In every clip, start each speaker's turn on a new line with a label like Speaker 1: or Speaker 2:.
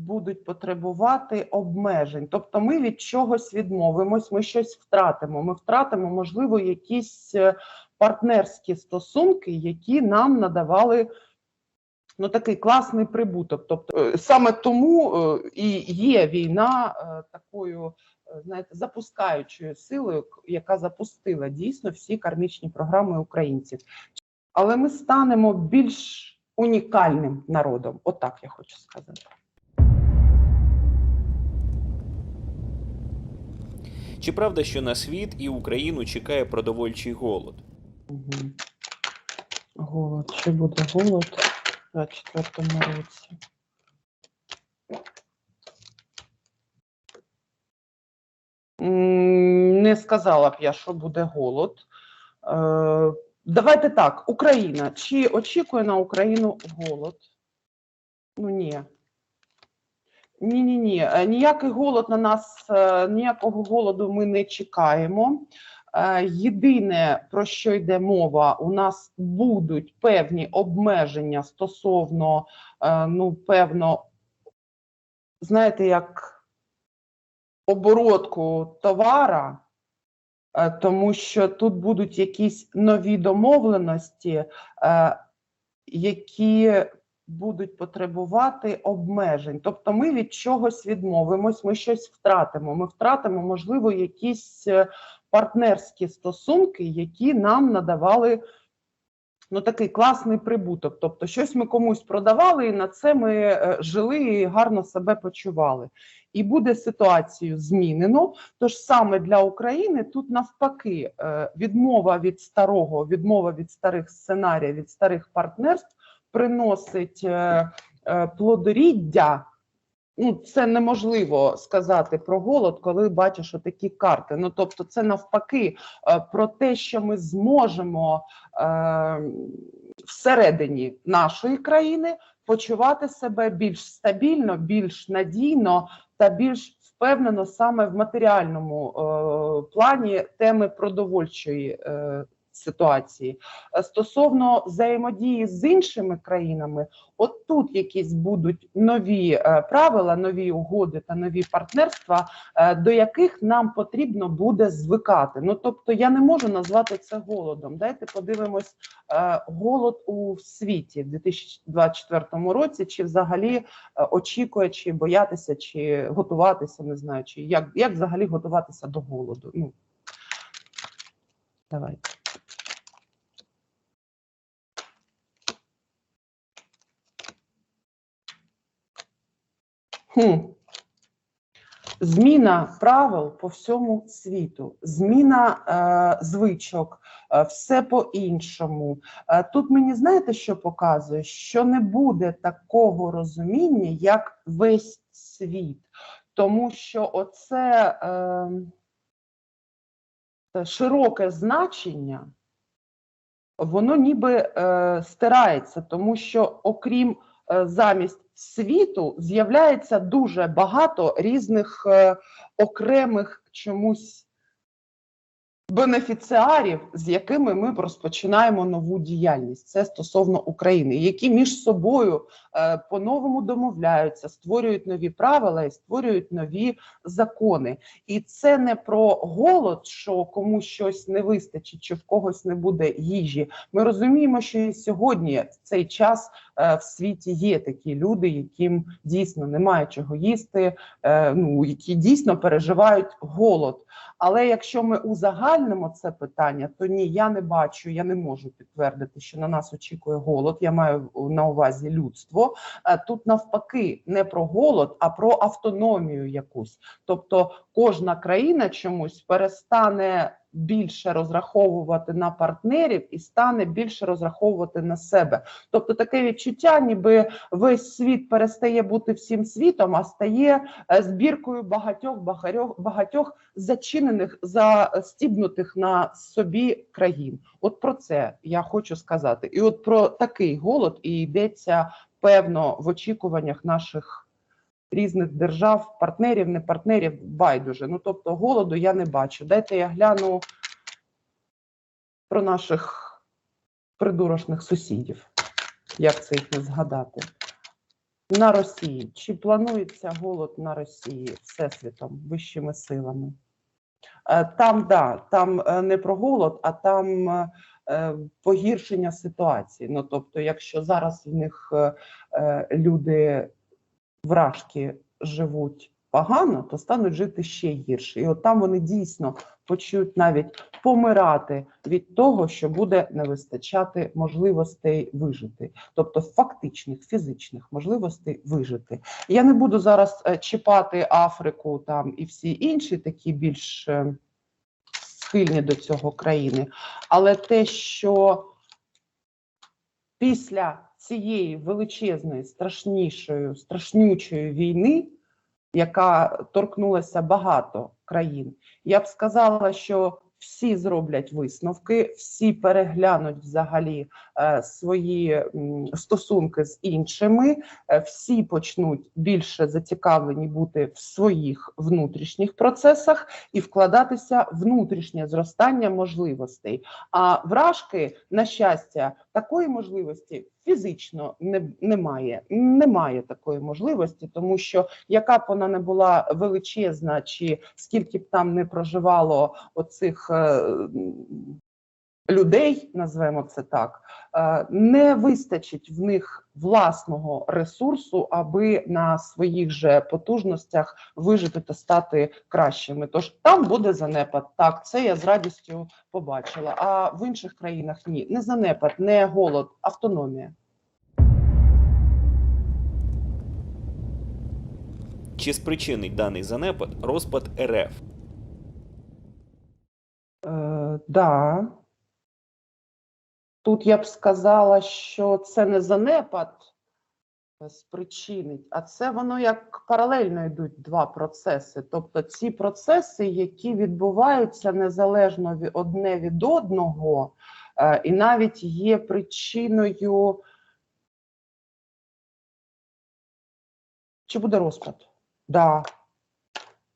Speaker 1: будуть потребувати обмежень. Тобто ми від чогось відмовимось, ми щось втратимо. Ми втратимо, можливо, якісь е, партнерські стосунки, які нам надавали ну, такий класний прибуток. Тобто е, саме тому е, і є війна такою. Знаєте, запускаючою силою, яка запустила дійсно всі кармічні програми українців. Але ми станемо більш унікальним народом. Отак я хочу сказати.
Speaker 2: Чи правда, що на світ і Україну чекає продовольчий голод?
Speaker 1: Голод. Чи буде голод у 24-му році? Не сказала б я, що буде голод. Е, Давайте так, Україна. Чи очікує на Україну голод? Ну ні. Ні, ні, ні. Ніякий голод на нас, е, ніякого голоду ми не чекаємо. Е, Єдине, про що йде мова, у нас будуть певні обмеження стосовно, е, ну, певно, знаєте, як оборотку товара, тому що тут будуть якісь нові домовленості, які будуть потребувати обмежень. Тобто ми від чогось відмовимось, ми щось втратимо. Ми втратимо, можливо, якісь е, партнерські стосунки, які нам надавали ну, такий класний прибуток. Тобто, щось ми комусь продавали, і на це ми е, жили і гарно себе почували. І буде ситуацію змінено. Тож саме для України тут навпаки е, відмова від старого, відмова від старих сценаріїв, від старих партнерств приносить е, е, плодоріддя. Ну, це неможливо сказати про голод, коли бачиш отакі карти. Ну тобто, це навпаки е, про те, що ми зможемо всередині нашої країни почувати себе більш стабільно, більш надійно та більш впевнено саме в матеріальному е, плані теми продовольчої е, ситуації. Е, Стосовно взаємодії з іншими країнами, от тут якісь будуть нові е, правила, нові угоди та нові партнерства, е, до яких нам потрібно буде звикати. Ну тобто, я не можу назвати це голодом. Дайте подивимось голод у світі в 2024 році, чи взагалі очікує, чи боятися, чи готуватися, не знаю, чи як, як взагалі готуватися до голоду. Ну давайте. Хм. Зміна правил по всьому світу, зміна е, звичок, е, все по-іншому. Е, тут мені знаєте, що показує? Що не буде такого розуміння, як весь світ. Тому що оце е, широке значення, воно ніби е, стирається, тому що окрім замість світу з'являється дуже багато різних е, окремих чомусь бенефіціарів, з якими ми розпочинаємо нову діяльність. Це стосовно України, які між собою е, по-новому домовляються, створюють нові правила і створюють нові закони. І це не про голод, що комусь щось не вистачить, чи в когось не буде їжі. Ми розуміємо, що і сьогодні цей час е, в світі є такі люди, яким дійсно немає чого їсти, е, ну які дійсно переживають голод. Але якщо ми узагальнимо це питання, то ні, я не бачу, я не можу підтвердити, що на нас очікує голод. Я маю на увазі людство. Е, Тут навпаки не про голод, а про автономію якусь. Тобто кожна країна чомусь перестане більше розраховувати на партнерів і стане більше розраховувати на себе. Тобто таке відчуття, ніби весь світ перестає бути всім світом, а стає е, збіркою багатьох багатьох, багатьох зачинених, застібнутих на собі країн. От про це я хочу сказати. І от про такий голод і йдеться певно в очікуваннях наших різних держав, партнерів, не партнерів, байдуже. Ну тобто голоду я не бачу. Дайте я гляну про наших придурочних сусідів. Як це їх не згадати? на Росії. Чи планується голод на Росії всесвітом, вищими силами? Е, Там да, там е, не про голод, а там е, погіршення ситуації. Ну тобто, якщо зараз в них люди вражки живуть погано, то стануть жити ще гірше. І от там вони дійсно почнуть навіть помирати від того, що буде не вистачати можливостей вижити, тобто фактичних фізичних можливостей вижити. Я не буду зараз е, чіпати Африку там і всі інші такі більш е, схильні до цього країни, але те, що після цієї величезної, страшнішої, страшнючої війни, яка торкнулася багато країн, я б сказала, що всі зроблять висновки, всі переглянуть взагалі е, свої м, стосунки з іншими, е, всі почнуть більше зацікавлені бути в своїх внутрішніх процесах і вкладатися внутрішнє зростання можливостей. А вражки, на щастя, такої можливості фізично не, немає. Немає такої можливості, тому що яка б вона не була величезна, чи скільки б там не проживало оцих е, людей, назвемо це так, е, не вистачить в них власного ресурсу, аби на своїх же потужностях вижити та стати кращими. Тож там буде занепад. Так, це я з радістю побачила. А в інших країнах ні, не занепад, не голод, автономія.
Speaker 2: Чи спричинить даний занепад розпад РФ?
Speaker 1: Е, да. Тут я б сказала, що це не занепад е, спричинить, а це воно як паралельно йдуть два процеси. Тобто ці процеси, які відбуваються незалежно одне від одного, е, і навіть є причиною. Чи буде розпад? Да.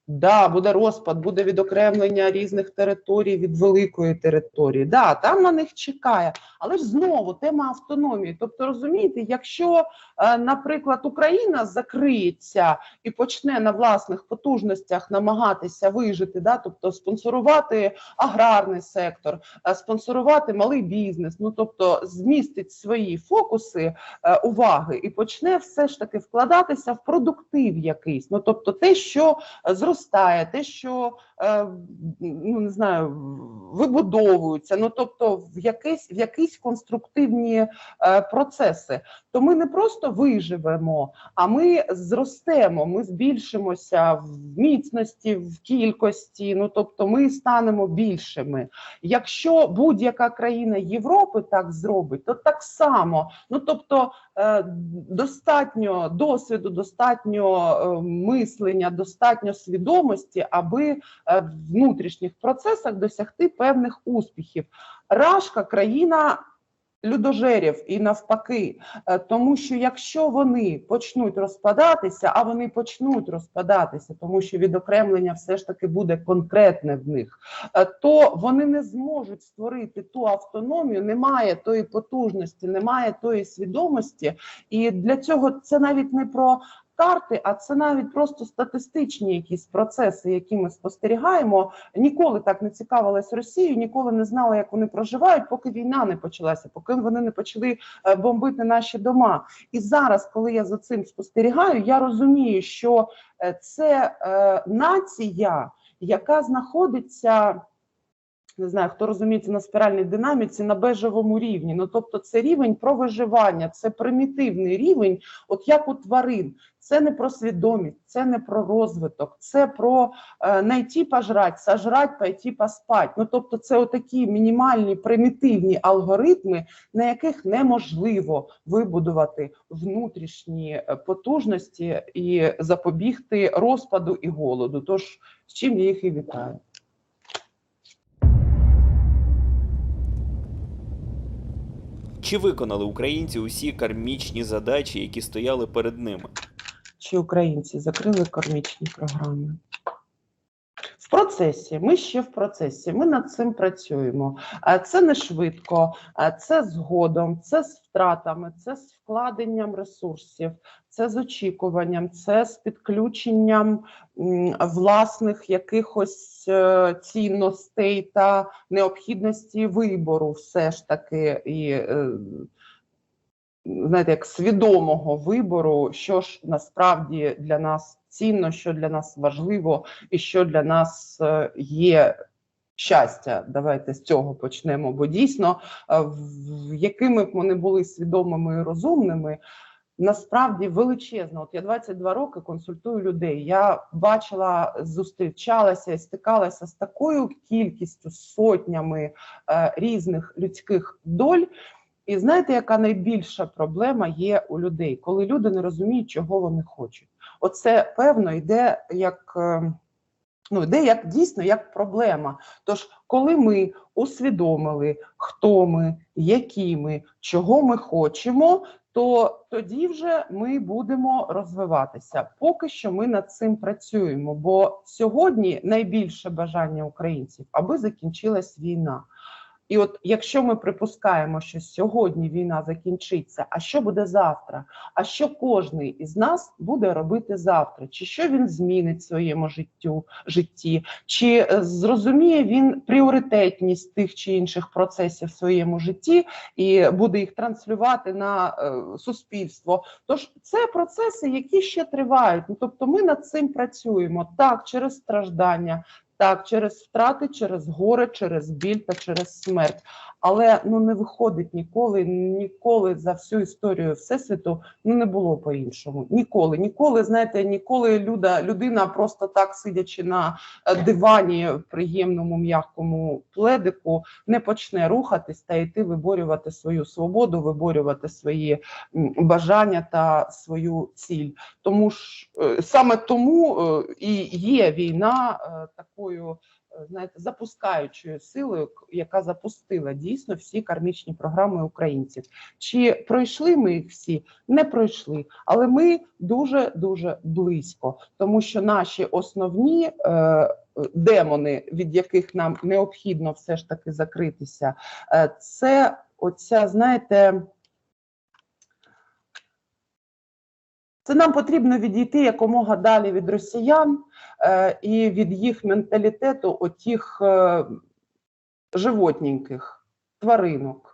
Speaker 1: Да, буде розпад, буде відокремлення різних територій від великої території. Да, там на них чекає. Але ж знову тема автономії. Тобто, розумієте, якщо, е, наприклад, Україна закриється і почне на власних потужностях намагатися вижити, да, тобто спонсорувати аграрний сектор, е, спонсорувати малий бізнес, ну тобто змістить свої фокуси е, уваги і почне все ж таки вкладатися в продуктив якийсь. Ну тобто, те, що е, зростає, те, що ну не знаю, вибудовується, ну тобто в якийсь в якісь конструктивні е, процеси, то ми не просто виживемо, а ми зростемо, ми збільшимося в міцності, в кількості. Ну тобто, ми станемо більшими. Якщо будь-яка країна Європи так зробить, то так само. Ну тобто е, достатньо досвіду, достатньо е, мислення, достатньо свідомості, аби е, внутрішніх процесах досягти певних успіхів. Рашка країна. Людожерів і навпаки, Е, тому що якщо вони почнуть розпадатися, а вони почнуть розпадатися, тому що відокремлення все ж таки буде конкретне в них, е, то вони не зможуть створити ту автономію, немає тої потужності, немає тої свідомості, і для цього це навіть не про карти, а це навіть просто статистичні якісь процеси, які ми спостерігаємо. Ніколи так не цікавилась Росією, ніколи не знала, як вони проживають, поки війна не почалася, поки вони не почали е, бомбити наші дома. І зараз, коли я за цим спостерігаю, я розумію, що е, це е, нація, яка знаходиться. Не знаю, хто розуміється на спіральній динаміці на бежевому рівні. Ну тобто, це рівень про виживання, це примітивний рівень, от як у тварин. Це не про свідомість, це не про розвиток, це про е, найти пожрать, сожрать, пойти поспать. Ну тобто, це отакі мінімальні примітивні алгоритми, на яких неможливо вибудувати внутрішні е, потужності і запобігти розпаду і голоду. Тож з чим я їх і вітаю.
Speaker 2: Чи виконали українці усі кармічні задачі, які стояли перед ними?
Speaker 1: Чи українці закрили кармічні програми? Процесі. Ми ще в процесі. Ми над цим працюємо. Е, Це не швидко, е, це згодом, це з втратами, це з вкладенням ресурсів, це з очікуванням, це з підключенням власних якихось е, цінностей та необхідності вибору, все ж таки, і знаєте, як свідомого вибору, що ж насправді для нас цінно, що для нас важливо, і що для нас е, є щастя. Давайте з цього почнемо. Бо дійсно, е, якими б вони були свідомими і розумними. Насправді величезно. От я 22 роки консультую людей. Я бачила, зустрічалася і стикалася з такою кількістю сотнями е, різних людських доль. І знаєте, яка найбільша проблема є у людей, коли люди не розуміють, чого вони хочуть. Оце певно йде як. е, Ну, йде як дійсно як проблема. Тож, коли ми усвідомили, хто ми, які ми, чого ми хочемо, то тоді вже ми будемо розвиватися. Поки що ми над цим працюємо. Бо сьогодні найбільше бажання українців, аби закінчилась війна. І от якщо ми припускаємо, що сьогодні війна закінчиться, а що буде завтра? А що кожний із нас буде робити завтра? Чи що він змінить в своєму життю житті? Чи е, зрозуміє він пріоритетність тих чи інших процесів в своєму житті і буде їх транслювати на е, суспільство? Тож це процеси, які ще тривають. Ну тобто, ми над цим працюємо так через страждання. Так, через втрати, через горе, через біль та через смерть. Але ну не виходить ніколи, ніколи за всю історію всесвіту ну не було по-іншому. Ніколи, ніколи, знаєте, ніколи люда, людина просто так сидячи на е, дивані в приємному м'якому пледику, не почне рухатись та йти виборювати свою свободу, виборювати свої бажання та свою ціль. Тому ж е, саме тому е, і є війна е, такою. е, Знаєте, запускаючою силою, яка запустила дійсно всі кармічні програми українців. Чи пройшли ми їх всі? Не пройшли, але ми дуже дуже близько, тому що наші основні е, демони, від яких нам необхідно все ж таки закритися, е, це оця, знаєте. Це нам потрібно відійти якомога далі від росіян е, і від їх менталітету, отіх е, животненьких тваринок.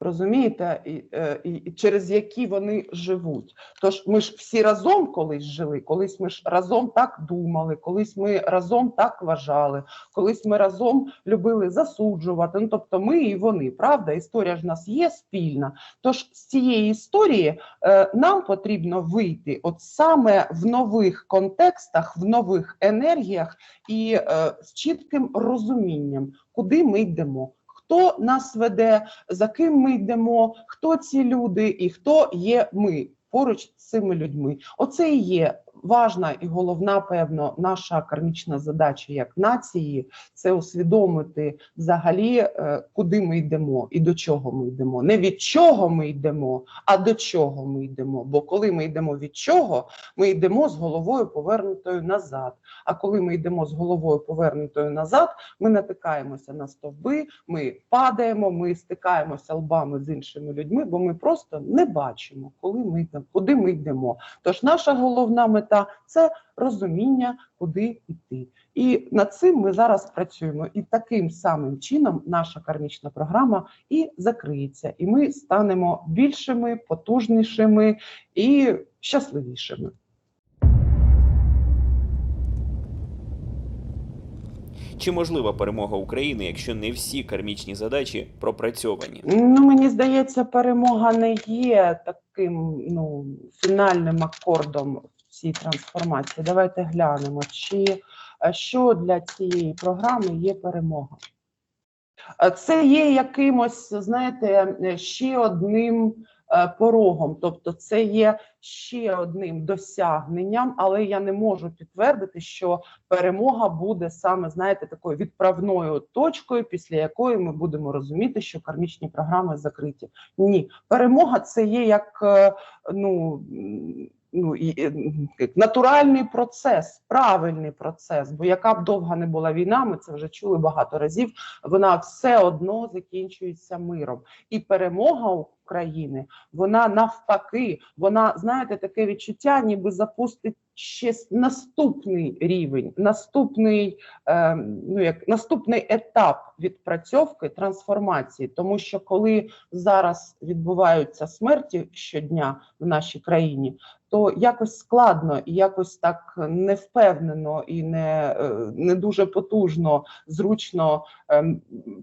Speaker 1: Розумієте, і, е, і, і через які вони живуть. Тож ми ж всі разом колись жили, колись ми ж разом так думали, колись ми разом так вважали, колись ми разом любили засуджувати. Ну тобто ми і вони, правда, історія ж в нас є спільна. Тож з цієї історії е, нам потрібно вийти от саме в нових контекстах, в нових енергіях і е, з чітким розумінням, куди ми йдемо. Хто нас веде, за ким ми йдемо, хто ці люди і хто є ми поруч з цими людьми. Оце і є важна і головна, певно, наша кармічна задача як нації це усвідомити взагалі, е, куди ми йдемо і до чого ми йдемо. Не від чого ми йдемо, а до чого ми йдемо. Бо коли ми йдемо від чого, ми йдемо з головою повернутою назад. А коли ми йдемо з головою повернутою назад, ми натикаємося на стовби, ми падаємо, ми стикаємося лбами з іншими людьми, бо ми просто не бачимо, коли ми йдемо, куди ми йдемо. Тож наша головна мета це розуміння, куди йти. І над цим ми зараз працюємо. І таким самим чином наша кармічна програма і закриється, і ми станемо більшими, потужнішими і щасливішими.
Speaker 2: Чи можлива перемога України, якщо не всі кармічні задачі пропрацьовані?
Speaker 1: Ну, мені здається, перемога не є таким ну, фінальним акордом цій трансформації. Давайте глянемо, чи е, що для цієї програми є перемога. Е, Це є якимось, знаєте, е, ще одним порогом, тобто це є ще одним досягненням, але я не можу підтвердити, що перемога буде саме, знаєте, такою відправною точкою, після якої ми будемо розуміти, що кармічні програми закриті. Ні, перемога це є як ну. Ну, натуральний процес, правильний процес. Бо яка б довга не була війна, ми це вже чули багато разів. Вона все одно закінчується миром. І перемога України, вона навпаки, вона знаєте, таке відчуття, ніби запустить ще наступний рівень, наступний, е, ну як наступний етап відпрацьовки трансформації, тому що коли зараз відбуваються смерті щодня в нашій країні, то якось складно і якось так невпевнено і не, е, не дуже потужно, зручно ем,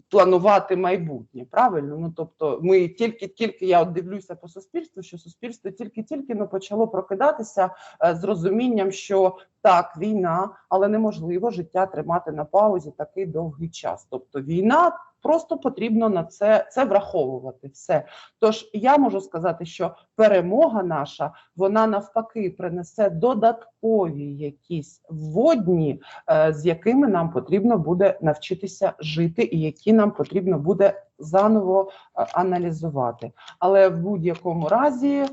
Speaker 1: планувати майбутнє. Правильно? Ну тобто, ми тільки тільки я от дивлюся по суспільству, що суспільство тільки-тільки ну, почало прокидатися е, з розумінням, що так, війна, але неможливо життя тримати на паузі такий довгий час. Тобто, війна просто потрібно на це, це враховувати. Все. Тож я можу сказати, що перемога наша вона навпаки принесе додаткові якісь вводні, е, з якими нам потрібно буде навчитися жити, і які нам потрібно буде заново е, аналізувати. Але в будь-якому разі.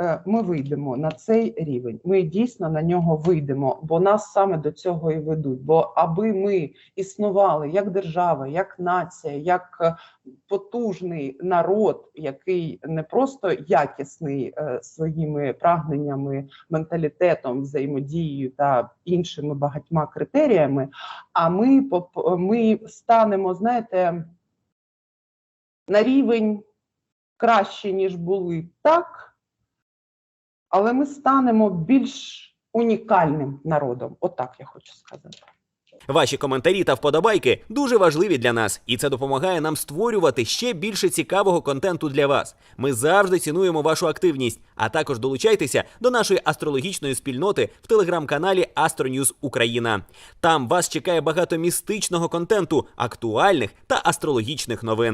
Speaker 1: Е, Ми вийдемо на цей рівень. Ми дійсно на нього вийдемо, бо нас саме до цього і ведуть. Бо аби ми існували як держава, як нація, як е, потужний народ, який не просто якісний е, своїми прагненнями, менталітетом, взаємодією та іншими багатьма критеріями. А ми ми станемо, знаєте, на рівень краще, ніж були так, але ми станемо більш унікальним народом. Отак я хочу сказати.
Speaker 2: Ваші коментарі та вподобайки дуже важливі для нас, і це допомагає нам створювати ще більше цікавого контенту для вас. Ми завжди цінуємо вашу активність, а також долучайтеся до нашої астрологічної спільноти в телеграм-каналі Астроньюз Україна. Там вас чекає багато містичного контенту, актуальних та астрологічних новин.